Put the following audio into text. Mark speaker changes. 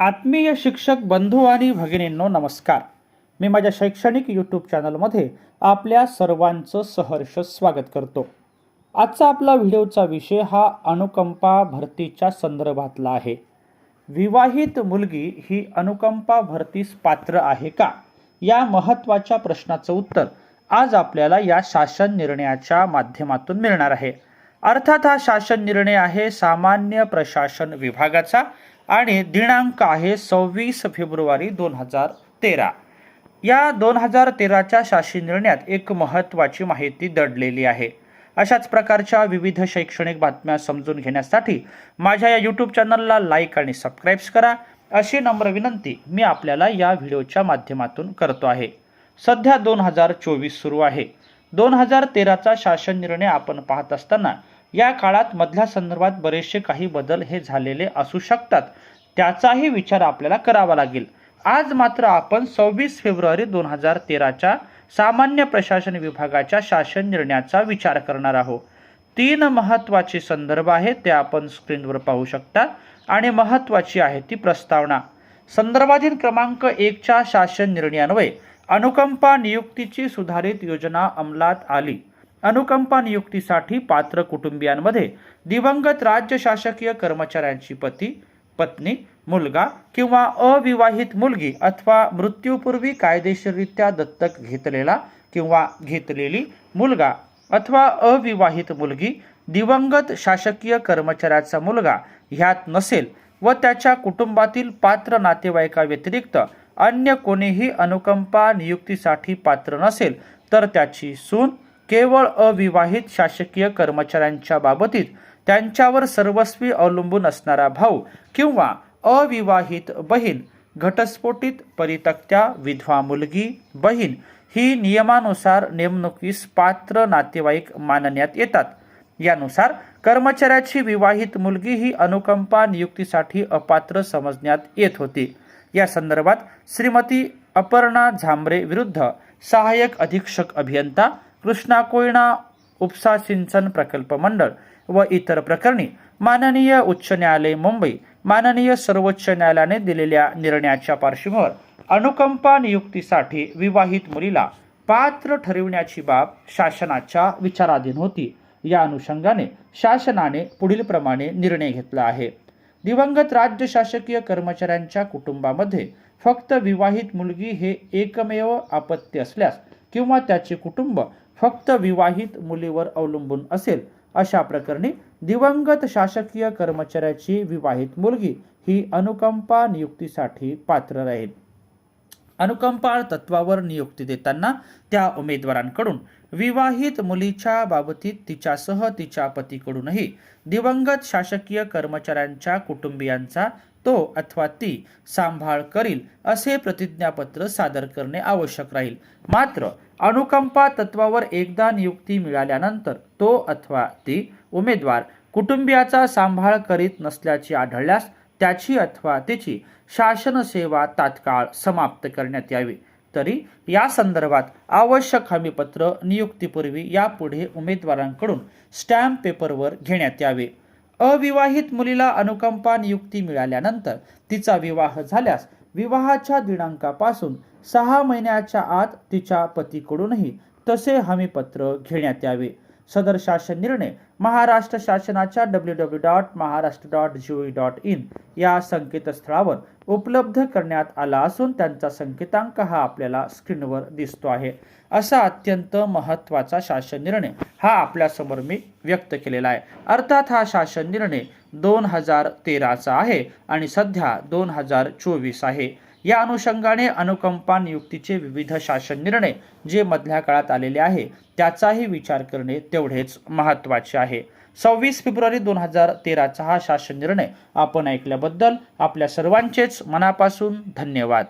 Speaker 1: आत्मीय शिक्षक बंधू आणि भगिनींनो नमस्कार. मी माझ्या शैक्षणिक यूट्यूब चॅनलमध्ये आपल्या सर्वांचं सहर्ष स्वागत करतो. आजचा आपला व्हिडिओचा विषय हा अनुकंपा भरतीच्या संदर्भातला आहे. विवाहित मुलगी ही अनुकंपा भरतीस पात्र आहे का? या महत्त्वाच्या प्रश्नाचं उत्तर आज आपल्याला या शासन निर्णयाच्या माध्यमातून मिळणार आहे. अर्थात हा शासन निर्णय आहे सामान्य प्रशासन विभागाचा आणि दिनांक आहे सव्वीस फेब्रुवारी दोन हजार तेरा. या दोन हजार तेराच्या शासन निर्णयात एक महत्त्वाची माहिती दडलेली आहे. अशाच प्रकारच्या विविध शैक्षणिक बातम्या समजून घेण्यासाठी माझ्या या यूट्यूब चॅनलला लाईक आणि सबस्क्राईब्स करा. अशी नम्र विनंती मी आपल्याला या व्हिडिओच्या माध्यमातून करतो आहे. सध्या दोन हजार चोवीस सुरू आहे. दोन हजार तेराचा शासन निर्णय आपण पाहत असताना या काळात मधल्या संदर्भात बरेचसे काही बदल हे झालेले असू शकतात. त्याचाही विचार आपल्याला करावा लागेल. आज मात्र आपण सव्वीस फेब्रुवारी दोन हजार तेराच्या सामान्य प्रशासन विभागाच्या शासन निर्णयाचा विचार करणार आहोत. तीन महत्त्वाचे संदर्भ आहेत ते आपण स्क्रीनवर पाहू शकता आणि महत्त्वाची आहे ती प्रस्तावना. संदर्भाधीन क्रमांक एकच्या शासन निर्णयान्वये अनुकंपा नियुक्तीची सुधारित योजना अंमलात आली. अनुकंपा नियुक्तीसाठी पात्र कुटुंबियांमध्ये दिवंगत राज्य शासकीय कर्मचाऱ्यांची पती पत्नी मुलगा किंवा अविवाहित मुलगी अथवा मृत्यूपूर्वी कायदेशीररित्या दत्तक घेतलेला किंवा घेतलेली मुलगा अथवा अविवाहित मुलगी दिवंगत शासकीय कर्मचाऱ्याचा मुलगा ह्यात नसेल व त्याच्या कुटुंबातील पात्र नातेवाईकाव्यतिरिक्त अन्य कोणीही अनुकंपा नियुक्तीसाठी पात्र नसेल तर त्याची सून केवळ अविवाहित शासकीय कर्मचाऱ्यांच्या बाबतीत त्यांच्यावर सर्वस्वी अवलंबून असणारा भाऊ किंवा अविवाहित बहीण घटस्फोटित परितक्त्या विधवा मुलगी बहीण ही नियमानुसार नेमणुकीस पात्र नातेवाईक मानण्यात येतात. यानुसार कर्मचाऱ्याची विवाहित मुलगी ही अनुकंपा नियुक्तीसाठी अपात्र समजण्यात येत होती. या संदर्भात श्रीमती अपर्णा झांबरे विरुद्ध सहाय्यक अधीक्षक अभियंता कृष्णा कोयना उपसा सिंचन प्रकल्प मंडळ व इतर प्रकरणी माननीय उच्च न्यायालय मुंबई माननीय सर्वोच्च न्यायालयाने दिलेल्या निर्णयाच्या पार्श्वभूमीवर अनुकंपा नियुक्तीसाठी विवाहित मुलीला पात्र ठरविण्याची बाब शासनाच्या विचाराधीन होती. या अनुषंगाने शासनाने पुढील प्रमाणे निर्णय घेतला आहे. दिवंगत राज्य शासकीय कर्मचाऱ्यांच्या कुटुंबामध्ये फक्त विवाहित मुलगी हे एकमेव आपत्ती असल्यास किंवा त्याचे कुटुंब फक्त विवाहित मुलीवर अवलंबून असेल अशा प्रकरणी दिवंगत शासकीय कर्मचाऱ्याची विवाहित मुलगी ही अनुकंपा नियुक्तीसाठी पात्र राहील. अनुकंपा तत्वावर नियुक्ती देताना त्या उमेदवारांकडून विवाहित मुलीच्या बाबतीत तिच्यासह तिच्या पतीकडूनही दिवंगत शासकीय कर्मचाऱ्यांच्या कुटुंबियांचा तो अथवा ती सांभाळ करील असे प्रतिज्ञापत्र सादर करणे आवश्यक राहील. मात्र अनुकंपा तत्वावर एकदा नियुक्ती मिळाल्यानंतर तो अथवा ती उमेदवार कुटुंबियाचा सांभाळ करीत नसल्याचे आढळल्यास त्याची अथवा तिची शासन सेवा तात्काळ समाप्त करण्यात यावी. तरी या संदर्भात आवश्यक हमीपत्र नियुक्तीपूर्वी यापुढे उमेदवारांकडून स्टॅम्प पेपरवर घेण्यात यावे. अविवाहित मुलीला अनुकंपा नियुक्ती मिळाल्यानंतर तिचा विवाह झाल्यास विवाहाच्या दिनांकापासून सहा महिन्याच्या आत तिच्या पतीकडूनही तसे हमीपत्र घेण्यात यावे. सदर शासन निर्णय महाराष्ट्र शासनाच्या W W dot Maharashtra dot G dot in या संकेतस्थळावर उपलब्ध करण्यात आला असून त्यांचा संकेतांक हा आपल्याला स्क्रीनवर दिसतो आहे. असा अत्यंत महत्त्वाचा शासन निर्णय हा आपल्यासमोर मी व्यक्त केलेला आहे. अर्थात हा शासन निर्णय दोन हजार तेराचा आहे आणि सध्या दोन हजार चोवीस आहे. या अनुषंगाने अनुकंपा नियुक्तीचे विविध शासन निर्णय जे मधल्या काळात आलेले आहे त्याचाही विचार करणे तेवढेच महत्त्वाचे आहे. सव्वीस फेब्रुवारी दोन हजार तेराचा हा शासन निर्णय. आपण ऐकल्याबद्दल आपल्या सर्वांचेच मनापासून धन्यवाद.